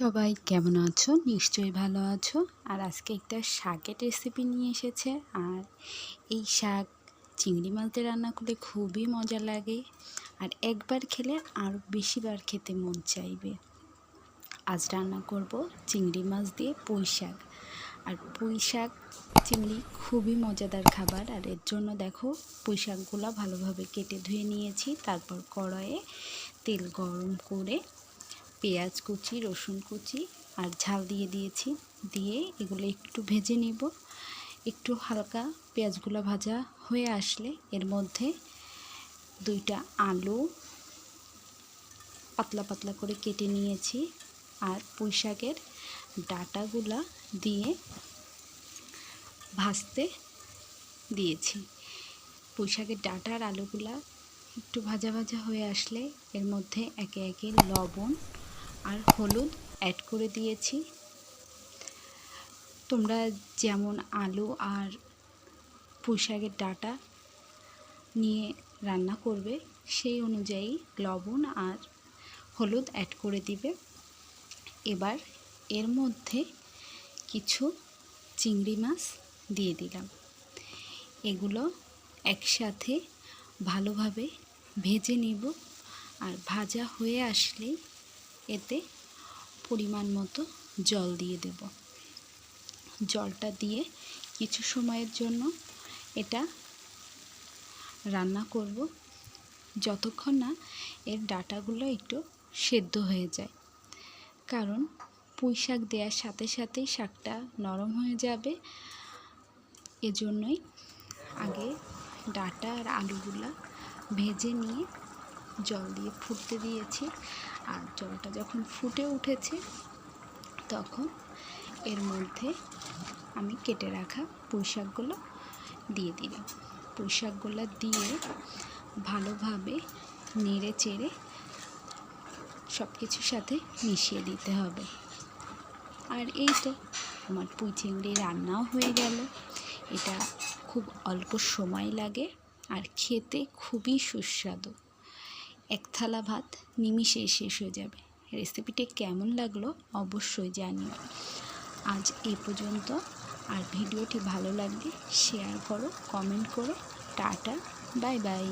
সবাই কেমন আছো? নিশ্চয়ই ভালো আছো। আর আজকে একটা শাকের রেসিপি নিয়ে এসেছে। আর এই শাক চিংড়ি দিয়ে রান্না করলে খুবই মজা লাগে। আর একবার খেলে আরও বেশিবার খেতে মন চাইবে। আজ রান্না করব চিংড়ি মাছ দিয়ে পুঁই শাক। আর পুঁই শাক, চিংড়ি খুবই মজাদার খাবার। আর এর জন্য দেখো, পুঁই শাকগুলো ভালোভাবে কেটে ধুয়ে নিয়েছি। তারপর কড়াইয়ে তেল গরম করে পেঁয়াজ কুচি, রসুন কুচি আর ঝাল দিয়ে দিয়েছি। দিয়ে এগুলো একটু ভেজে নিব। একটু হালকা পেঁয়াজগুলো ভাজা হয়ে আসলে এর মধ্যে দুইটা আলু পাতলা পাতলা করে কেটে নিয়েছি আর পুঁই শাকের ডাটাগুলা দিয়ে ভাজতে দিয়েছি। পুঁই শাকের ডাটা আর আলুগুলা একটু ভাজা ভাজা হয়ে আসলে এর মধ্যে একে একে লবণ আর হলুদ অ্যাড করে দিয়েছি। তোমরা যেমন আলু আর পুঁইশাকের ডাটা নিয়ে রান্না করবে, সেই অনুযায়ী লবণ আর হলুদ অ্যাড করে দিবে। এবার এর মধ্যে কিছু চিংড়ি মাছ দিয়ে দিলাম। এগুলো একসাথে ভালোভাবে ভেজে নিব। আর ভাজা হয়ে আসলেই এতে পরিমাণ মতো জল দিয়ে দেব। জলটা দিয়ে কিছু সময়ের জন্য এটা রান্না করব। যতক্ষণ না এর ডাটাগুলো একটু সেদ্ধ হয়ে যায়। কারণ পুঁই শাক দেওয়ার সাথে সাথেই শাকটা নরম হয়ে যাবে। এজন্যই আগে ডাটা আর আলুগুলা ভেজে নিয়ে জল দিয়ে ফুটতে দিয়েছি। আর জলটা যখন ফুটে উঠেছে, তখন এর মধ্যে আমি কেটে রাখা পুঁই শাকগুলো দিয়ে দিলাম। পুঁই শাকগুলো দিয়ে ভালোভাবে নেড়ে চেড়ে সব কিছুর সাথে মিশিয়ে দিতে হবে। আর এই তো আমার পুঁই চিংড়ি রান্নাও হয়ে গেল। এটা খুব অল্প সময় লাগে আর খেতে খুবই সুস্বাদু। এক থালা ভাত নিমিষেই শেষ হয়ে যাবে। রেসিপিটি কেমন লাগল অবশ্যই জানিও। আজ এ পর্যন্ত। আর ভিডিওটি ভালো লাগলে শেয়ার করো কমেন্ট করো। Tata bye bye